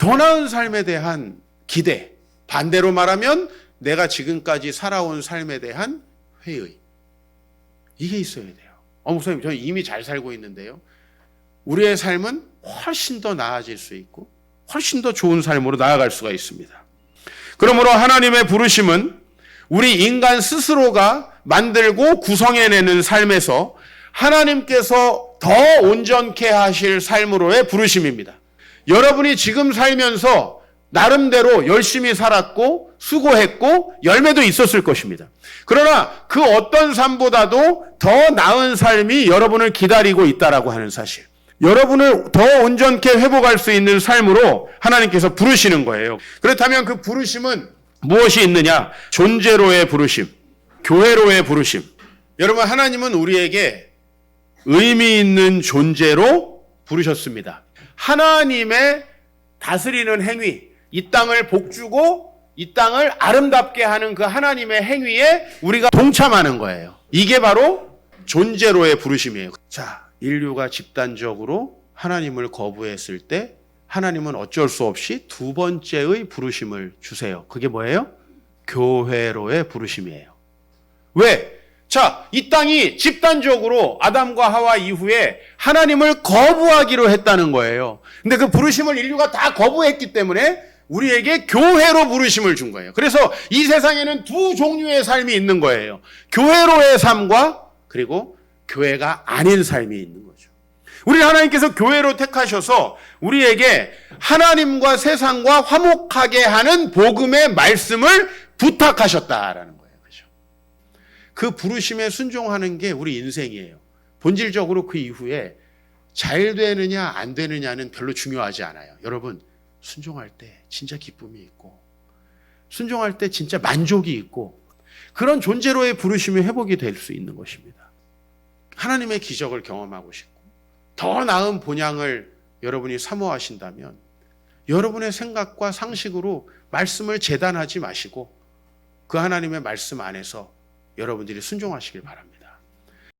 더 나은 삶에 대한 기대. 반대로 말하면 내가 지금까지 살아온 삶에 대한 회의. 이게 있어야 돼요. 어, 목사님, 저는 이미 잘 살고 있는데요. 우리의 삶은 훨씬 더 나아질 수 있고, 훨씬 더 좋은 삶으로 나아갈 수가 있습니다. 그러므로 하나님의 부르심은 우리 인간 스스로가 만들고 구성해내는 삶에서 하나님께서 더 온전케 하실 삶으로의 부르심입니다. 여러분이 지금 살면서 나름대로 열심히 살았고 수고했고 열매도 있었을 것입니다. 그러나 그 어떤 삶보다도 더 나은 삶이 여러분을 기다리고 있다라고 하는 사실. 여러분을 더 온전케 회복할 수 있는 삶으로 하나님께서 부르시는 거예요. 그렇다면 그 부르심은 무엇이 있느냐? 존재로의 부르심, 교회로의 부르심. 여러분, 하나님은 우리에게 의미 있는 존재로 부르셨습니다. 하나님의 다스리는 행위, 이 땅을 복주고 이 땅을 아름답게 하는 그 하나님의 행위에 우리가 동참하는 거예요. 이게 바로 존재로의 부르심이에요. 자, 인류가 집단적으로 하나님을 거부했을 때 하나님은 어쩔 수 없이 두 번째의 부르심을 주세요. 그게 뭐예요? 교회로의 부르심이에요. 왜? 자, 이 땅이 집단적으로 아담과 하와 이후에 하나님을 거부하기로 했다는 거예요. 근데 그 부르심을 인류가 다 거부했기 때문에 우리에게 교회로 부르심을 준 거예요. 그래서 이 세상에는 두 종류의 삶이 있는 거예요. 교회로의 삶과 그리고 교회가 아닌 삶이 있는 거죠. 우리 하나님께서 교회로 택하셔서 우리에게 하나님과 세상과 화목하게 하는 복음의 말씀을 부탁하셨다라는 거예요. 그 부르심에 순종하는 게 우리 인생이에요. 본질적으로 그 이후에 잘 되느냐 안 되느냐는 별로 중요하지 않아요. 여러분 순종할 때 진짜 기쁨이 있고 순종할 때 진짜 만족이 있고 그런 존재로의 부르심이 회복이 될 수 있는 것입니다. 하나님의 기적을 경험하고 싶고 더 나은 본향을 여러분이 사모하신다면 여러분의 생각과 상식으로 말씀을 재단하지 마시고 그 하나님의 말씀 안에서 여러분들이 순종하시길 바랍니다.